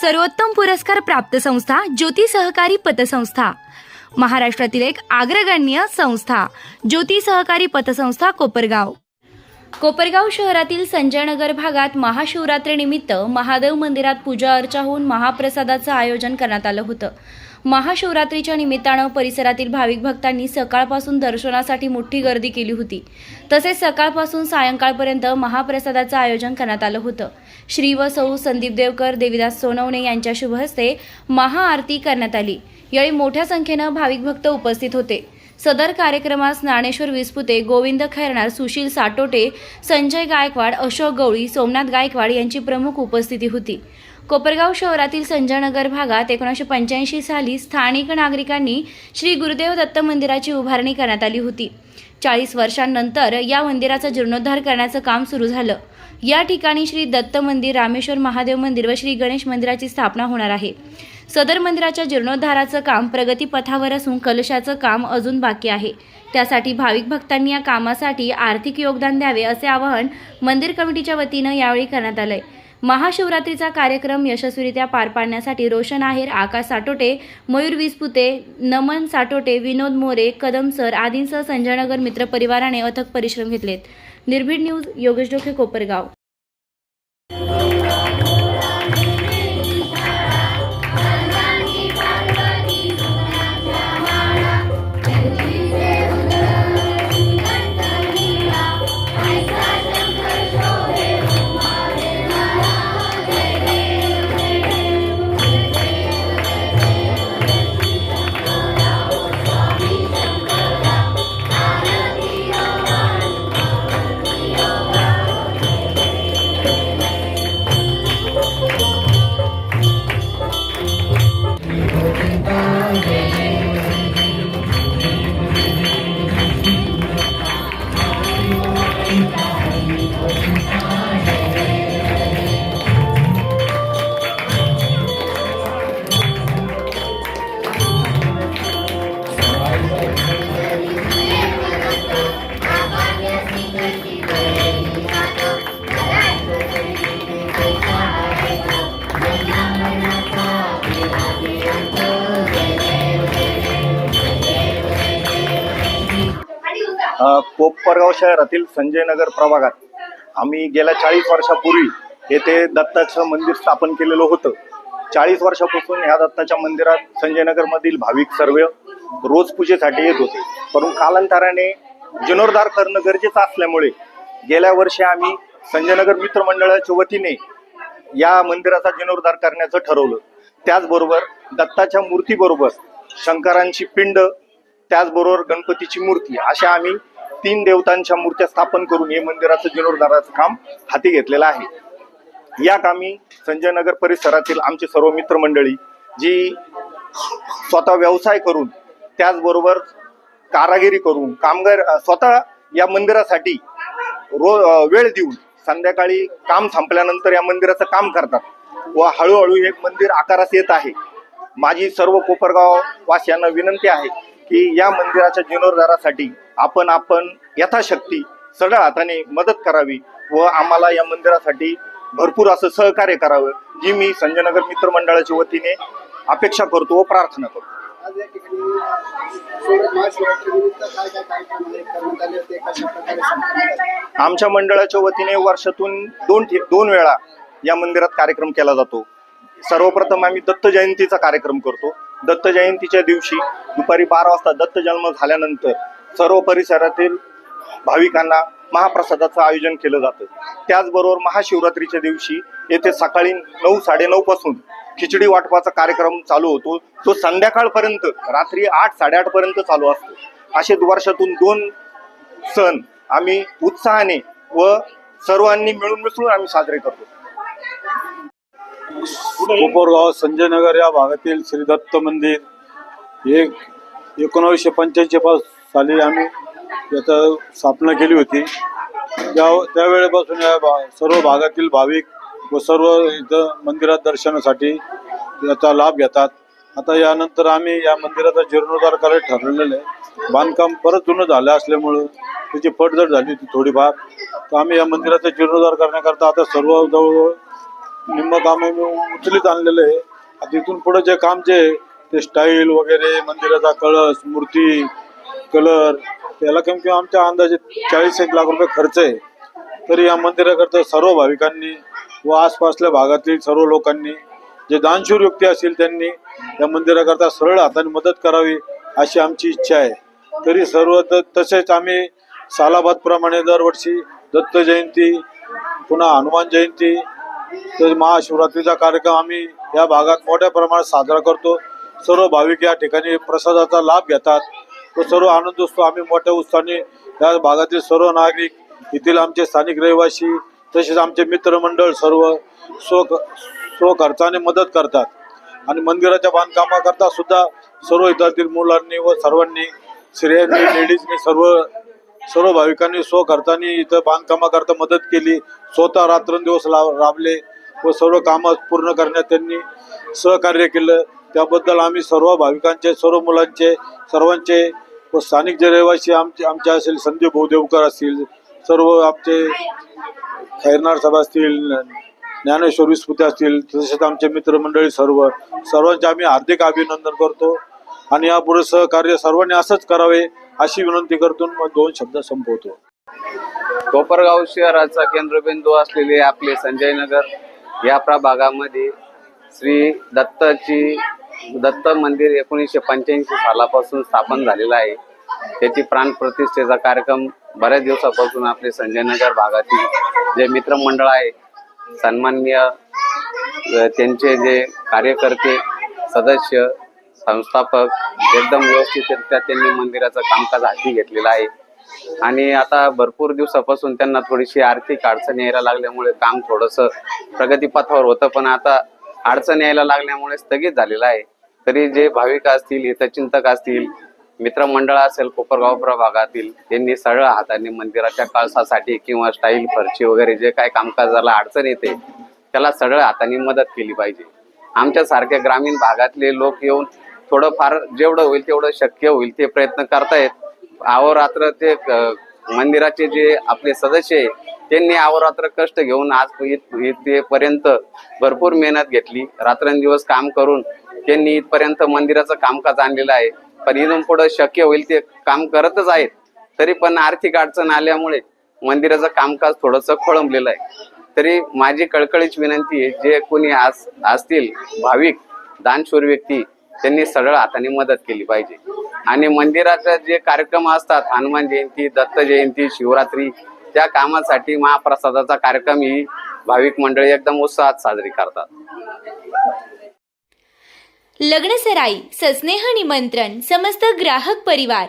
सर्वोत्तम पुरस्कार प्राप्त संस्था ज्योती सहकारी पतसंस्था. महाराष्ट्रातील एक अग्रगण्य संस्था ज्योती सहकारी पतसंस्था कोपरगाव. कोपरगाव शहरातील संजयनगर भागात महाशिवरात्रीनिमित्त महादेव मंदिरात पूजा अर्चा होऊन महाप्रसादाचं आयोजन करण्यात आलं होतं. महाशिवरात्रीच्या निमित्तानं परिसरातील भाविक भक्तांनी सकाळपासून दर्शनासाठी मोठी गर्दी केली होती. तसेच सकाळपासून सायंकाळपर्यंत महाप्रसादाचं आयोजन करण्यात आलं होतं. श्री व सौ संदीप देवकर देवीदास सोनवणे यांच्या शुभहस्ते महाआरती करण्यात आली. यावेळी मोठ्या संख्येनं भाविक भक्त उपस्थित होते. सदर कार्यक्रमास ज्ञानेश्वर विस्पुते गोविंद खैरणार सुशील साटोटे संजय गायकवाड अशोक गवळी सोमनाथ गायकवाड यांची प्रमुख उपस्थिती होती. कोपरगाव शहरातील संजयनगर भागात एकोणीसशे पंच्याऐंशी साली स्थानिक नागरिकांनी श्री गुरुदेव दत्त मंदिराची उभारणी करण्यात आली होती. चाळीस वर्षांनंतर या मंदिराचा जीर्णोद्धार करण्याचं काम सुरू झालं. या ठिकाणी श्री दत्त मंदिर रामेश्वर महादेव मंदिर व श्री गणेश मंदिराची स्थापना होणार आहे. सदर मंदिराच्या जीर्णोद्धाराचं काम प्रगतीपथावर असून कलशाचं काम अजून बाकी आहे. त्यासाठी भाविक भक्तांनी या कामासाठी आर्थिक योगदान द्यावे असे आवाहन मंदिर कमिटीच्या वतीनं यावेळी करण्यात आलं आहे महाशिवरात्रीचा कार्यक्रम यशस्वीरित्या पार पाडण्यासाठी रोशन आहेर आकाश साटोटे मयूर विसपुते नमन साटोटे विनोद मोरे कदम सर आदींसह संजयनगर मित्र परिवाराने अथक परिश्रम घेतलेत. निर्भीड न्यूज योगेश डोके कोपरगाव. कोपरगाव शहरातील संजयनगर प्रभागात आम्ही गेल्या चाळीस वर्षापूर्वी येथे दत्ताचं मंदिर स्थापन केलेलं होतं. चाळीस वर्षापासून ह्या दत्ताच्या मंदिरात संजयनगरमधील भाविक सर्व रोज पूजेसाठी येत होते. परंतु कालांतराने जीर्णोद्धार करणं गरजेचं असल्यामुळे गेल्या वर्षी आम्ही संजयनगर मित्रमंडळाच्या वतीने या मंदिराचा जीर्णोद्धार करण्याचं ठरवलं. त्याचबरोबर दत्ताच्या मूर्तीबरोबर शंकरांची पिंड त्याचबरोबर गणपतीची मूर्ती अशा आम्ही तीन देवतांच्या मूर्त्या स्थापन करून हे मंदिराचं जीर्णोद्धाराचं काम हाती घेतलेलं आहे. या कामी संजयनगर परिसरातील आमचे सर्व मित्रमंडळी जी स्वतः व्यवसाय करून त्याचबरोबर कारागिरी करून कामगार स्वतः या मंदिरासाठी रो वेळ देऊन संध्याकाळी काम संपल्यानंतर या मंदिराचं काम करतात व हळूहळू हे मंदिर आकारास येत आहे. माझी सर्व कोपरगाव वासियांना विनंती आहे की या मंदिराच्या जीर्णोद्धारासाठी आपण आपण यथाशक्ती सगळ्या हाताने मदत करावी व आम्हाला या मंदिरासाठी भरपूर असं सहकार्य करावं जी मी संजयनगर मित्र मंडळाच्या वतीने अपेक्षा करतो व प्रार्थना करतो. आमच्या मंडळाच्या वतीने वर्षातून दोन दोन वेळा या मंदिरात कार्यक्रम केला जातो. सर्वप्रथम आम्ही दत्त जयंतीचा कार्यक्रम करतो. दत्त जयंतीच्या दिवशी दुपारी बारा वाजता दत्त जन्म झाल्यानंतर सर्व परिसरातील भाविकांना महाप्रसादाचं आयोजन केलं जातं. त्याचबरोबर महाशिवरात्रीच्या दिवशी येथे सकाळी नऊ साडेनऊ पासून खिचडी वाटपाचा कार्यक्रम चालू होतो. तो संध्याकाळपर्यंत रात्री आठ साडेआठ पर्यंत चालू असतो. असे वर्षातून दोन सण आम्ही उत्साहाने व सर्वांनी मिळून मिसळून आम्ही साजरे करतो. कोपरगाव संजयनगर या भागातील श्री दत्त मंदिर एक एकोणावीसशे पंच्याऐंशी पास साली आम्ही याचा स्थापना केली होती. त्या त्यावेळेपासून या भा सर्व भागातील भाविक व सर्व इथं मंदिरात दर्शनासाठी याचा लाभ घेतात. आता यानंतर आम्ही या मंदिराचा जीर्णोद्धार करायला ठरवलेलं आहे. बांधकाम परत जुनं झालं असल्यामुळं त्याची पडझड झाली होती थोडीफार. तर आम्ही या मंदिराचा जीर्णोद्धार करण्याकरता आता सर्व जवळजवळ निम्म काम उचलीत आणलेलं आहे. आता इथून पुढे जे काम जे आहे, ते स्टाईल वगैरे मंदिराचा कळस मूर्ती कलर याला कमी कमी आमच्या अंदाजे चाळीस एक लाख रुपये खर्च आहे. तरी या मंदिराकरता सर्व भाविकांनी व आसपासल्या भागातील सर्व लोकांनी जे दानशूर व्यक्ती असतील त्यांनी या मंदिराकरता सरळ हाताने मदत करावी अशी आमची इच्छा आहे. तरी सर्व तसेच आम्ही सालाबादप्रमाणे दरवर्षी दत्त जयंती पुन्हा हनुमान जयंती तर महाशिवरात्रीचा कार्यक्रम आम्ही या भागात मोठ्या प्रमाणात साजरा करतो. सर्व भाविक या ठिकाणी प्रसादाचा लाभ घेतात. व सर्व आनंद असतो. आम्ही मोठ्या उत्साहाने या भागातील सर्व नागरिक येथील आमचे स्थानिक रहिवासी तसेच आमचे मित्रमंडळ सर्व स्व स्व खर्चाने मदत करतात आणि मंदिराच्या बांधकामाकरता सुद्धा सर्व इथातील मुलांनी व सर्वांनी स्त्रियांनी लेडीजनी सर्व सर्व भाविकांनी स्व इथं बांधकामाकरता मदत केली. स्वतः रात्रंदिवस ला- राबले व सर्व कामं पूर्ण करण्यात त्यांनी सहकार्य केलं. त्याबद्दल आम्ही सर्व भाविकांचे सर्व मुलांचे सर्वांचे व स्थानिक जे रहिवासी आमचे आमचे असेल संदीप देवकर असतील सर्व आमचे खैरनार सभा असतील ज्ञानेश्वर विस्फुते असतील तसेच आमचे मित्रमंडळी सर्व सर्वांचे आम्ही हार्दिक अभिनंदन करतो. आणि यापुढे सहकार्य सर्वांनी असंच करावे अशी विनंती करतून मग दोन शब्द संपवतो. कोपरगाव शहराचा केंद्रबिंदू असलेले आपले संजय नगर या प्रभागामध्ये श्री दत्ताची दत्त मंदिर एकोणीसशे पंच्याऐंशी सालापासून स्थापन झालेलं आहे. त्याची प्राणप्रतिष्ठेचा कार्यक्रम बऱ्याच दिवसापासून आपले संजय नगर भागातील जे मित्रमंडळ आहे सन्माननीय त्यांचे जे कार्यकर्ते सदस्य संस्थापक एकदम व्यवस्थितरित्या त्यांनी मंदिराचं कामकाज हाती घेतलेलं आहे. आणि आता भरपूर दिवसापासून त्यांना थोडीशी आर्थिक अडचण यायला लागल्यामुळे काम थोडंसं प्रगतीपथावर होतं पण आता अडचण यायला लागल्यामुळे स्थगित झालेलं आहे. तरी जे भाविक असतील हितचिंतक असतील मित्रमंडळ असेल कोपरगाव प्रभागातील त्यांनी सरळ हाताने मंदिराच्या कळसासाठी किंवा स्टाईल फरची वगैरे जे काय कामकाजाला अडचण येते त्याला सरळ हाताने मदत केली पाहिजे. आमच्यासारख्या ग्रामीण भागातले लोक येऊन थोडं फार जेवढं होईल तेवढं शक्य होईल ते प्रयत्न करतायत. अहोरात्र ते मंदिराचे जे आपले सदस्य आहे त्यांनी अहोरात्र कष्ट घेऊन आज इथेपर्यंत भरपूर मेहनत घेतली. रात्रंदिवस काम करून त्यांनी इथपर्यंत मंदिराचं कामकाज आणलेलं आहे. पण इथून पुढे शक्य होईल ते काम करतच आहेत. तरी पण आर्थिक अडचण आल्यामुळे मंदिराचं कामकाज थोडंसं खोळंबलेलं आहे. तरी माझी कळकळीची विनंती आहे जे कोणी आज असतील भाविक दानशूर व्यक्ती त्यांनी सरळ हाताने मदत केली पाहिजे. आणि मंदिराचे जे कार्यक्रम असतात हनुमान जयंती दत्त जयंती शिवरात्री त्या कामासाठी महाप्रसादाचा कार्यक्रम ही भाविक मंडळी एकदम उत्साहात साजरी करतात. लग्नसराई सस्नेह निमंत्रण समस्त ग्राहक परिवार